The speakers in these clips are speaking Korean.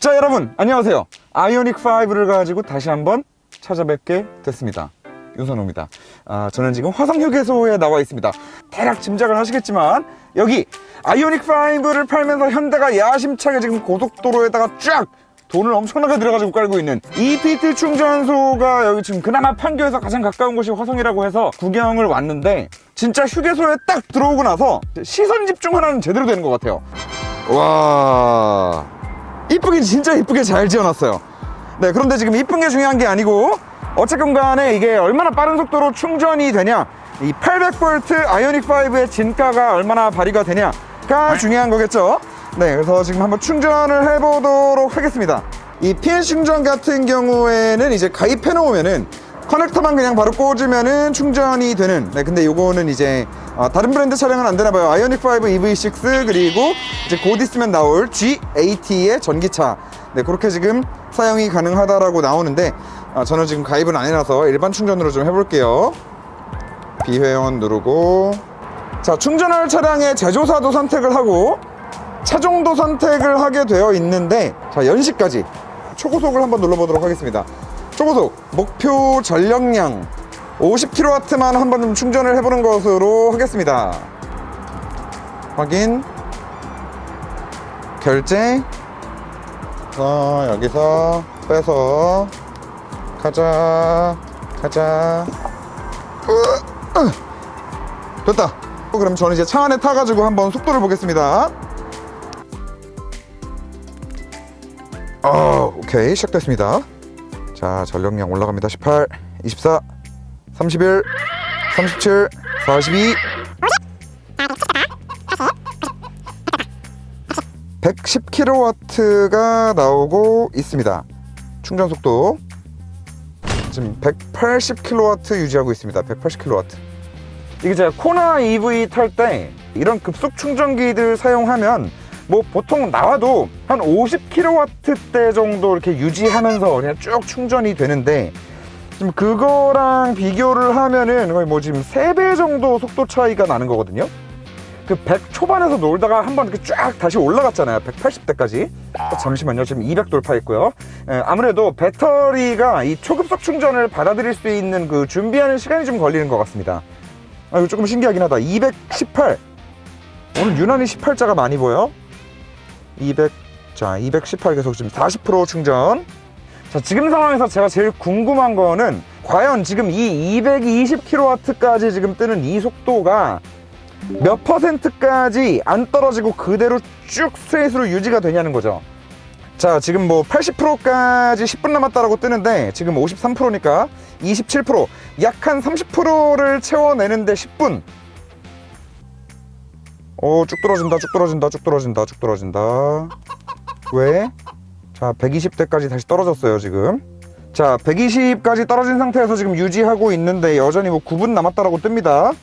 자 여러분 안녕하세요. 아이오닉 5를 가지고 다시 한번 찾아뵙게 됐습니다. 윤선호입니다. 아, 저는 지금 화성휴게소에 나와 있습니다. 대략 짐작을 하시겠지만 여기 아이오닉 5를 팔면서 현대가 야심차게 지금 고속도로에다가 쫙 돈을 엄청나게 들여가지고 깔고 있는 EPT 충전소가 여기 지금 그나마 판교에서 가장 가까운 곳이 화성이라고 해서 구경을 왔는데 진짜 휴게소에 딱 들어오고 나서 시선 집중 하나는 제대로 되는 것 같아요. 와 이쁘긴 진짜 이쁘게 잘 지어놨어요. 네 그런데 지금 이쁜 게 중요한 게 아니고 어쨌건 간에 이게 얼마나 빠른 속도로 충전이 되냐 이 800V 아이오닉 5의 진가가 얼마나 발휘가 되냐가 중요한 거겠죠? 네 그래서 지금 한번 충전을 해보도록 하겠습니다. 이 PN 충전 같은 경우에는 이제 가입해 놓으면은 커넥터만 그냥 바로 꽂으면은 충전이 되는. 네 근데 요거는 이제 어, 다른 브랜드 차량은 안 되나 봐요. 아이오닉 5 EV6 그리고 이제 곧 있으면 나올 G80의 전기차. 네 그렇게 지금 사용이 가능하다라고 나오는데 아, 저는 지금 가입은 안 해놔서 일반 충전으로 좀 해볼게요. 비회원 누르고. 자 충전할 차량의 제조사도 선택을 하고 차종도 선택을 하게 되어 있는데 자 연식까지 초고속을 한번 눌러보도록 하겠습니다 초고속 목표 전력량 50kW만 한번 좀 충전을 해보는 것으로 하겠습니다. 확인. 결제. 자 여기서 빼서 가자 가자. 됐다. 그럼 저는 이제 차 안에 타가지고 한번 속도를 보겠습니다. 어, 오케이. 시작됐습니다 자 전력량 올라갑니다. 18 24 31 37 42 110kW가 나오고 있습니다. 충전 속도. 지금 180kW 유지하고 있습니다. 180kW 이게 제가 코나 EV 탈 때 이런 급속 충전기들 사용하면 뭐 보통 나와도 한 50kW대 정도 이렇게 유지하면서 그냥 쭉 충전이 되는데 지금 그거랑 비교를 하면은 거의 뭐 지금 3배 정도 속도 차이가 나는 거거든요. 그 100 초반에서 놀다가 한 번 이렇게 쫙 다시 올라갔잖아요. 180대까지. 잠시만요. 지금 200 돌파했고요. 예, 아무래도 배터리가 이 초급속 충전을 받아들일 수 있는 그 준비하는 시간이 좀 걸리는 것 같습니다. 아, 이거 조금 신기하긴 하다. 218. 오늘 유난히 18자가 많이 보여. 200. 자, 218 계속 지금 40% 충전. 자, 지금 상황에서 제가 제일 궁금한 거는 과연 지금 이 220kW까지 지금 뜨는 이 속도가 몇 퍼센트까지 안 떨어지고 그대로 쭉 스트레이트로 유지가 되냐는 거죠. 자, 지금 뭐 80%까지 10분 남았다라고 뜨는데 지금 53%니까 27%, 약 한 30%를 채워내는데 10분. 오, 쭉 떨어진다, 쭉 떨어진다, 쭉 떨어진다, 쭉 떨어진다. 왜? 자, 120대까지 다시 떨어졌어요, 지금. 자, 120까지 떨어진 상태에서 지금 유지하고 있는데 여전히 뭐 9분 남았다라고 뜹니다.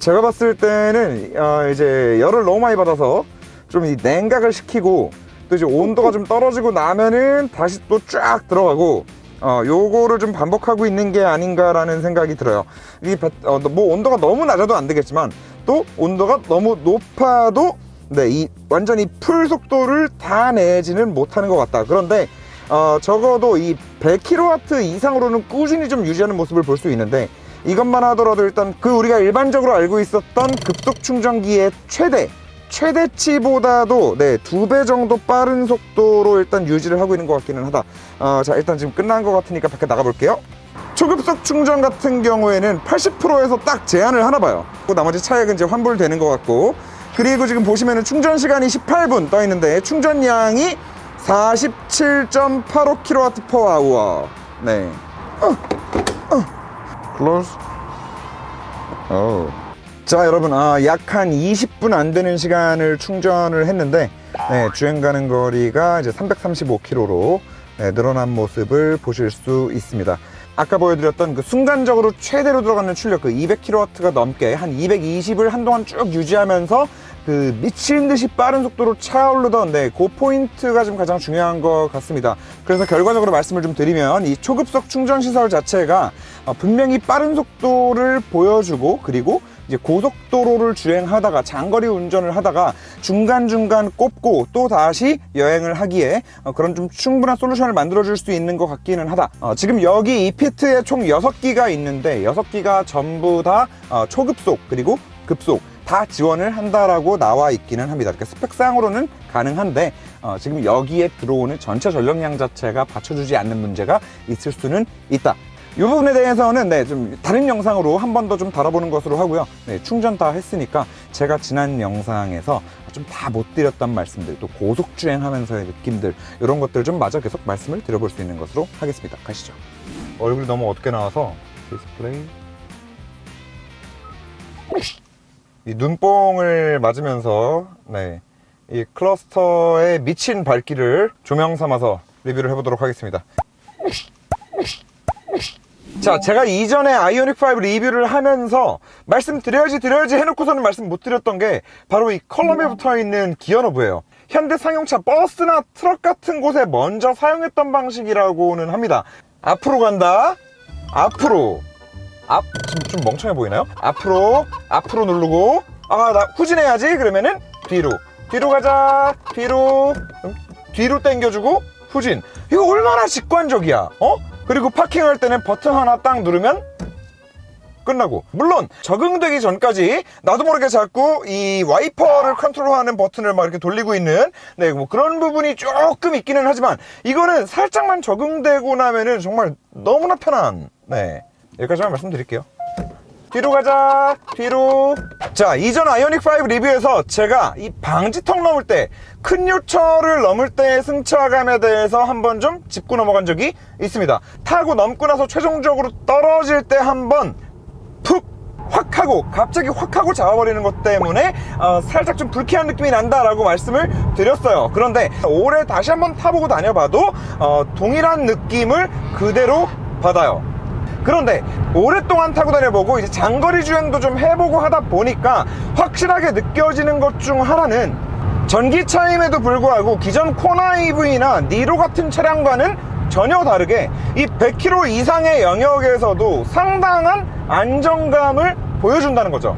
제가 봤을 때는 어, 이제 열을 너무 많이 받아서 좀 이 냉각을 시키고 또 이제 온도가 좀 떨어지고 나면은 다시 또 쫙 들어가고 어, 요거를 좀 반복하고 있는 게 아닌가라는 생각이 들어요. 이 배- 어, 뭐 온도가 너무 낮아도 안 되겠지만 또 온도가 너무 높아도 네, 이 완전히 풀 속도를 다 내지는 못하는 것 같다. 그런데 어, 적어도 이 100kW 이상으로는 꾸준히 좀 유지하는 모습을 볼 수 있는데 이것만 하더라도 일단 그 우리가 일반적으로 알고 있었던 급속 충전기의 최대 최대치보다도 네, 두 배 정도 빠른 속도로 일단 유지를 하고 있는 것 같기는 하다. 어, 자, 일단 지금 끝난 것 같으니까 밖에 나가 볼게요. 초급속 충전 같은 경우에는 80%에서 딱 제한을 하나 봐요. 그 나머지 차액은 이제 환불되는 것 같고. 그리고 지금 보시면은 충전 시간이 18분 떠 있는데 충전량이 47.85kWh. 네. 어, 어. 클로즈. 오. 자 여러분 아, 약 한 20분 안 되는 시간을 충전을 했는데 네, 주행 가는 거리가 이제 335km로 네, 늘어난 모습을 보실 수 있습니다. 아까 보여드렸던 그 순간적으로 최대로 들어가는 출력 그 200kW가 넘게 한 220을 한동안 쭉 유지하면서 그 미친 듯이 빠른 속도로 차오르던 네, 그 포인트가 좀 가장 중요한 것 같습니다. 그래서 결과적으로 말씀을 좀 드리면 이 초급속 충전 시설 자체가 어, 분명히 빠른 속도를 보여주고 그리고 이제 고속도로를 주행하다가 장거리 운전을 하다가 중간중간 꼽고 또 다시 여행을 하기에 어, 그런 좀 충분한 솔루션을 만들어 줄 수 있는 것 같기는 하다. 어, 지금 여기 이 피트에 총 6기가 있는데 6기가 전부 다 어, 초급속 그리고 급속 다 지원을 한다라고 나와 있기는 합니다. 그러니까 스펙상으로는 가능한데 어, 지금 여기에 들어오는 전체 전력량 자체가 받쳐주지 않는 문제가 있을 수는 있다. 이 부분에 대해서는 네, 좀 다른 영상으로 한 번 더 좀 다뤄보는 것으로 하고요. 네, 충전 다 했으니까 제가 지난 영상에서 좀 다 못 드렸던 말씀들, 또 고속 주행하면서의 느낌들 이런 것들 좀 마저 계속 말씀을 드려볼 수 있는 것으로 하겠습니다. 가시죠. 얼굴이 너무 어둡게 나와서 디스플레이. 이 눈뽕을 맞으면서 네, 이 클러스터의 미친 밝기를 조명 삼아서 리뷰를 해보도록 하겠습니다. 자, 제가 이전에 아이오닉 5 리뷰를 하면서 말씀드려야지 드려야지 해놓고서는 말씀 못 드렸던 게 바로 이 컬럼에 붙어 있는 기어 너브예요. 현대 상용차 버스나 트럭 같은 곳에 먼저 사용했던 방식이라고는 합니다. 앞으로 간다. 앞으로. 앞, 좀, 좀 멍청해 보이나요? 앞으로, 앞으로 누르고, 아, 나 후진해야지. 그러면은 뒤로. 뒤로 가자. 뒤로. 음, 뒤로 당겨주고, 후진. 이거 얼마나 직관적이야. 어? 그리고 파킹할 때는 버튼 하나 딱 누르면 끝나고. 물론 적응되기 전까지 나도 모르게 자꾸 이 와이퍼를 컨트롤하는 버튼을 막 이렇게 돌리고 있는 네 뭐 그런 부분이 조금 있기는 하지만 이거는 살짝만 적응되고 나면은 정말 너무나 편한 네 여기까지만 말씀드릴게요 뒤로 가자. 뒤로. 자 이전 아이오닉5 리뷰에서 제가 이 방지턱 넘을 때 큰 요철을 넘을 때의 승차감에 대해서 한번 좀 짚고 넘어간 적이 있습니다. 타고 넘고 나서 최종적으로 떨어질 때 한번 푹확 하고 갑자기 확 하고 잡아버리는 것 때문에 어, 살짝 좀 불쾌한 느낌이 난다라고 말씀을 드렸어요. 그런데 올해 다시 한번 타보고 다녀봐도 어, 동일한 느낌을 그대로 받아요 그런데 오랫동안 타고 다녀보고 이제 장거리 주행도 좀 해보고 하다 보니까 확실하게 느껴지는 것 중 하나는 전기차임에도 불구하고 기존 코나 EV나 니로 같은 차량과는 전혀 다르게 이 100km 이상의 영역에서도 상당한 안정감을 보여준다는 거죠.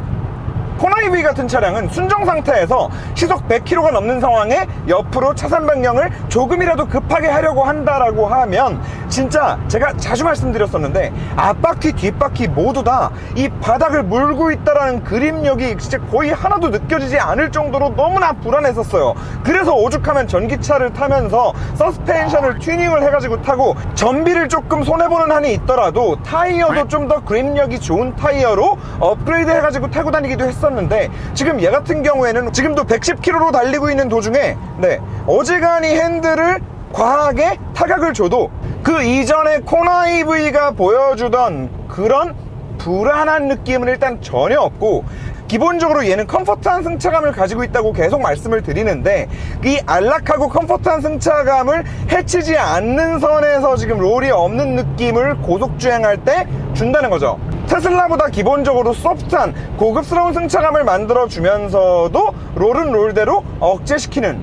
코나 EV 같은 차량은 순정 상태에서 시속 100km가 넘는 상황에 옆으로 차선 변경을 조금이라도 급하게 하려고 한다라고 하면 진짜 제가 자주 말씀드렸었는데 앞바퀴 뒷바퀴 모두 다 이 바닥을 물고 있다라는 그림력이 진짜 거의 하나도 느껴지지 않을 정도로 너무나 불안했었어요. 그래서 오죽하면 전기차를 타면서 서스펜션을 튜닝을 해가지고 타고 전비를 조금 손해보는 한이 있더라도 타이어도 좀 더 그립력이 좋은 타이어로 업그레이드 해가지고 타고 다니기도 했었는데 지금 얘 같은 경우에는 지금도 110km로 달리고 있는 도중에 네 어지간히 핸들을 과하게 타격을 줘도 그 이전에 코나 EV가 보여주던 그런 불안한 느낌은 일단 전혀 없고 기본적으로 얘는 컴포트한 승차감을 가지고 있다고 계속 말씀을 드리는데 이 안락하고 컴포트한 승차감을 해치지 않는 선에서 지금 롤이 없는 느낌을 고속 주행할 때 준다는 거죠 테슬라보다 기본적으로 소프트한 고급스러운 승차감을 만들어 주면서도 롤은 롤대로 억제시키는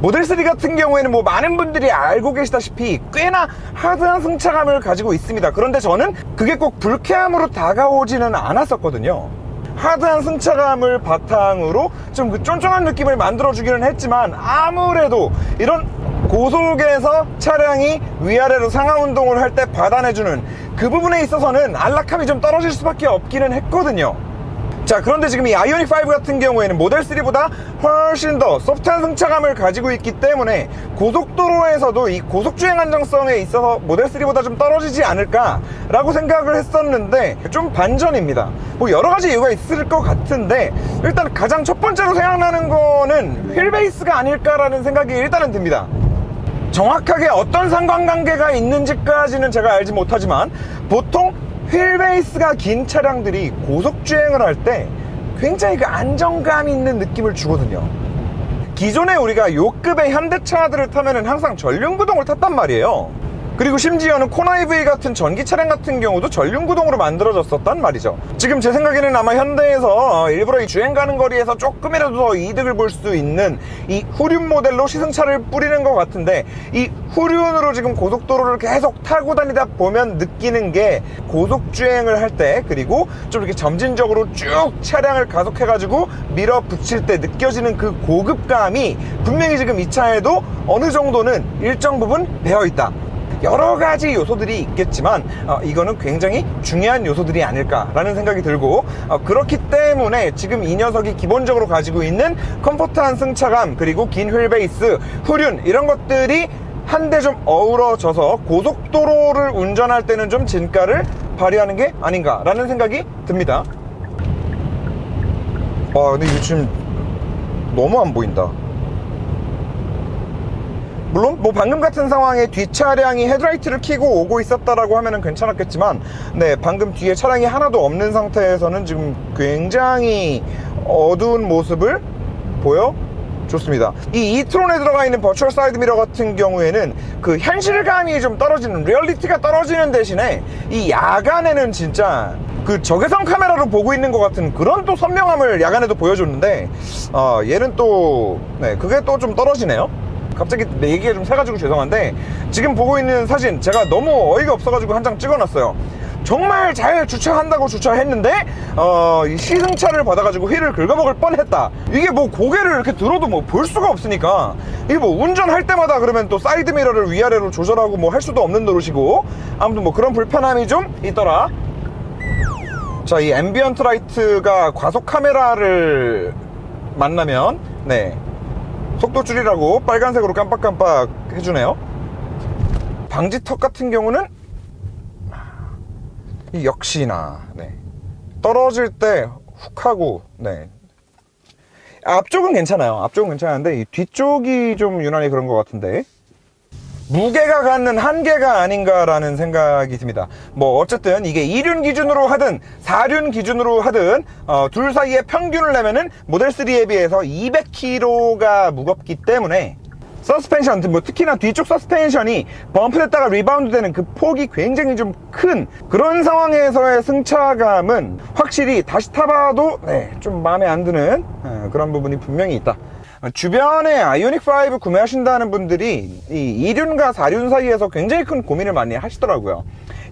모델 3 같은 경우에는 뭐 많은 분들이 알고 계시다시피 꽤나 하드한 승차감을 가지고 있습니다. 그런데 저는 그게 꼭 불쾌함으로 다가오지는 않았었거든요. 하드한 승차감을 바탕으로 좀 그 쫀쫀한 느낌을 만들어주기는 했지만 아무래도 이런 고속에서 차량이 위아래로 상하 운동을 할 때 받아내주는 그 부분에 있어서는 안락함이 좀 떨어질 수밖에 없기는 했거든요. 자 그런데 지금 이 아이오닉 5 같은 경우에는 모델 3보다 훨씬 더 소프트한 승차감을 가지고 있기 때문에 고속도로에서도 이 고속주행 안정성에 있어서 모델 3보다 좀 떨어지지 않을까 라고 생각을 했었는데 좀 반전입니다 뭐 여러가지 이유가 있을 것 같은데 일단 가장 첫 번째로 생각나는 거는 휠베이스가 아닐까라는 생각이 일단은 듭니다 정확하게 어떤 상관관계가 있는지까지는 제가 알지 못하지만 보통 휠베이스가 긴 차량들이 고속주행을 할 때 굉장히 그 안정감 있는 느낌을 주거든요. 기존에 우리가 요급의 현대차들을 타면은 항상 전륜구동을 탔단 말이에요. 그리고 심지어는 코나이브이 같은 전기 차량 같은 경우도 전륜 구동으로 만들어졌었단 말이죠. 지금 제 생각에는 아마 현대에서 어, 일부러 이 주행 가는 거리에서 조금이라도 더 이득을 볼 수 있는 이 후륜 모델로 시승차를 뿌리는 것 같은데 이 후륜으로 지금 고속도로를 계속 타고 다니다 보면 느끼는 게 고속 주행을 할 때 그리고 좀 이렇게 점진적으로 쭉 차량을 가속해가지고 밀어붙일 때 느껴지는 그 고급감이 분명히 지금 이 차에도 어느 정도는 일정 부분 배어 있다. 여러 가지 요소들이 있겠지만 어, 이거는 굉장히 중요한 요소들이 아닐까라는 생각이 들고 어, 그렇기 때문에 지금 이 녀석이 기본적으로 가지고 있는 컴포트한 승차감 그리고 긴 휠베이스 후륜 이런 것들이 한데 좀 어우러져서 고속도로를 운전할 때는 좀 진가를 발휘하는 게 아닌가라는 생각이 듭니다. 와 근데 이거 지금 너무 안 보인다. 물론 뭐 방금 같은 상황에 뒷차량이 헤드라이트를 켜고 오고 있었다라고 하면은 괜찮았겠지만 네 방금 뒤에 차량이 하나도 없는 상태에서는 지금 굉장히 어두운 모습을 보여 줬습니다. 이 이트론에 들어가 있는 버추얼 사이드 미러 같은 경우에는 그 현실감이 좀 떨어지는 리얼리티가 떨어지는 대신에 이 야간에는 진짜 그 적외선 카메라로 보고 있는 것 같은 그런 또 선명함을 야간에도 보여줬는데 어, 얘는 또 네, 그게 또 좀 떨어지네요. 갑자기 내 얘기가 좀 새가지고 죄송한데 지금 보고 있는 사진 제가 너무 어이가 없어가지고 한 장 찍어놨어요. 정말 잘 주차한다고 주차했는데 어, 이 시승차를 받아가지고 휠을 긁어먹을 뻔했다. 이게 뭐 고개를 이렇게 들어도 뭐 볼 수가 없으니까. 이게 뭐 운전할 때마다 그러면 또 사이드 미러를 위아래로 조절하고 뭐 할 수도 없는 노릇이고. 아무튼 뭐 그런 불편함이 좀 있더라. 자, 이 앰비언트 라이트가 과속 카메라를 만나면 네 속도 줄이라고 빨간색으로 깜빡깜빡 해주네요. 방지턱 같은 경우는 이 역시나 네. 떨어질 때 훅 하고 네. 앞쪽은 괜찮아요. 앞쪽은 괜찮은데 이 뒤쪽이 좀 유난히 그런 것 같은데 무게가 갖는 한계가 아닌가라는 생각이 듭니다. 뭐 어쨌든 이게 2륜 기준으로 하든 4륜 기준으로 하든 어, 둘 사이의 평균을 내면은 모델 3에 비해서 200kg가 무겁기 때문에 서스펜션, 뭐 특히나 뒤쪽 서스펜션이 범프됐다가 리바운드 되는 그 폭이 굉장히 좀 큰 그런 상황에서의 승차감은 확실히 다시 타봐도 네, 좀 마음에 안 드는 어, 그런 부분이 분명히 있다. 주변에 아이오닉 5 구매하신다는 분들이 이 2륜과 4륜 사이에서 굉장히 큰 고민을 많이 하시더라고요.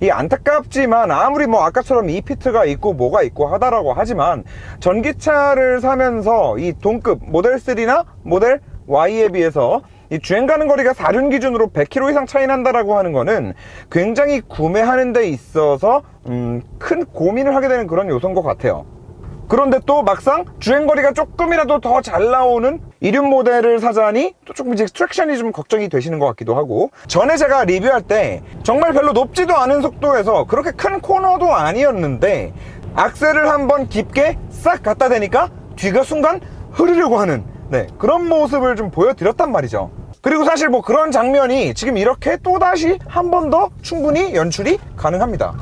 이 안타깝지만 아무리 뭐 아까처럼 이 피트가 있고 뭐가 있고 하다라고 하지만 전기차를 사면서 이 동급 모델 3나 모델 Y에 비해서 이 주행 가는 거리가 4륜 기준으로 100km 이상 차이 난다라고 하는 거는 굉장히 구매하는 데 있어서 음, 큰 고민을 하게 되는 그런 요소인 것 같아요. 그런데 또 막상 주행거리가 조금이라도 더 잘 나오는 이륜 모델을 사자니 또 조금 이제 트랙션이 좀 걱정이 되시는 것 같기도 하고 전에 제가 리뷰할 때 정말 별로 높지도 않은 속도에서 그렇게 큰 코너도 아니었는데 악셀을 한번 깊게 싹 갖다 대니까 뒤가 순간 흐르려고 하는 네, 그런 모습을 좀 보여드렸단 말이죠. 그리고 사실 뭐 그런 장면이 지금 이렇게 또다시 한 번 더 충분히 연출이 가능합니다.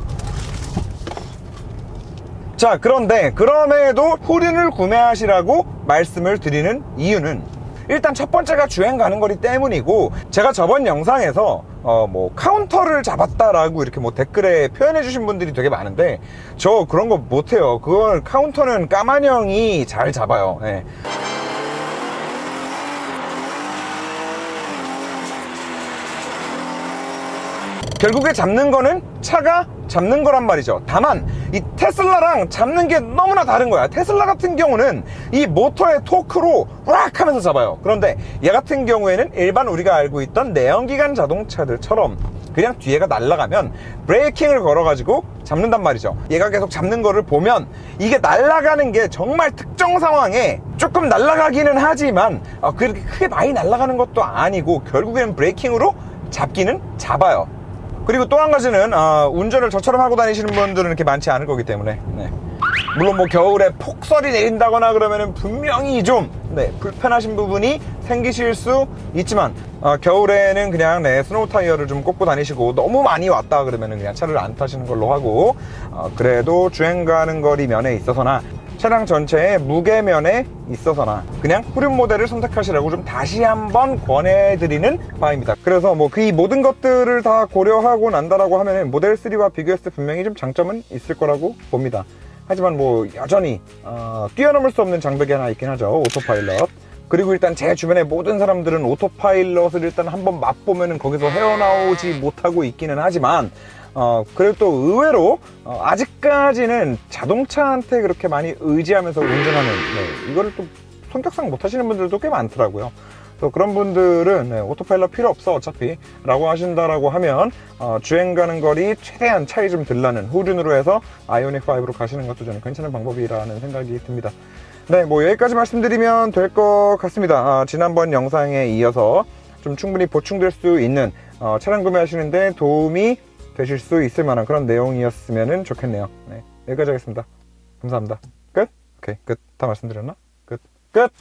자 그런데 그럼에도 후륜을 구매하시라고 말씀을 드리는 이유는 일단 첫 번째가 주행 가는 거리 때문이고 제가 저번 영상에서 어 뭐 카운터를 잡았다라고 이렇게 뭐 댓글에 표현해 주신 분들이 되게 많은데 저 그런 거 못해요 그걸 카운터는 까만 형이 잘 잡아요 예. 결국에 잡는 거는 차가 잡는 거란 말이죠. 다만 이 테슬라랑 잡는 게 너무나 다른 거야. 테슬라 같은 경우는 이 모터의 토크로 락 하면서 잡아요. 그런데 얘 같은 경우에는 일반 우리가 알고 있던 내연기관 자동차들처럼 그냥 뒤에가 날아가면 브레이킹을 걸어가지고 잡는단 말이죠. 얘가 계속 잡는 거를 보면 이게 날아가는 게 정말 특정 상황에 조금 날아가기는 하지만 어, 그렇게 크게 많이 날아가는 것도 아니고 결국에는 브레이킹으로 잡기는 잡아요. 그리고 또 한 가지는 아, 운전을 저처럼 하고 다니시는 분들은 이렇게 많지 않을 거기 때문에 네. 물론 뭐 겨울에 폭설이 내린다거나 그러면은 분명히 좀 네, 불편하신 부분이 생기실 수 있지만 아, 겨울에는 그냥 네, 스노우 타이어를 좀 꽂고 다니시고 너무 많이 왔다 그러면은 그냥 차를 안 타시는 걸로 하고 어, 그래도 주행 가는 거리 면에 있어서나 차량 전체의 무게면에 있어서나 그냥 후륜 모델을 선택하시라고 좀 다시 한번 권해드리는 바입니다. 그래서 뭐그이 모든 것들을 다 고려하고 난다라고 하면 모델 3와 비교했을 때 분명히 좀 장점은 있을 거라고 봅니다. 하지만 뭐 여전히 어, 뛰어넘을 수 없는 장벽이 하나 있긴 하죠. 오토파일럿. 그리고 일단 제 주변의 모든 사람들은 오토파일럿을 일단 한번 맛보면은 거기서 헤어나오지 못하고 있기는 하지만 어, 그래도 또 의외로 어, 아직까지는 자동차한테 그렇게 많이 의지하면서 운전하는 네, 이거를 또 성격상 못하시는 분들도 꽤 많더라고요. 그래서 그런 분들은 네, 오토파일럿 필요 없어 어차피 라고 하신다라고 하면 어, 주행 가는 거리 최대한 차이 좀 들라는 후륜으로 해서 아이오닉 5로 가시는 것도 저는 괜찮은 방법이라는 생각이 듭니다. 네, 뭐 여기까지 말씀드리면 될 것 같습니다. 아, 지난번 영상에 이어서 좀 충분히 보충될 수 있는 어, 차량 구매하시는데 도움이 되실 수 있을 만한 그런 내용이었으면 좋겠네요. 네, 여기까지 하겠습니다. 감사합니다. 끝? 오케이, 끝. 다 말씀드렸나? 끝. 끝!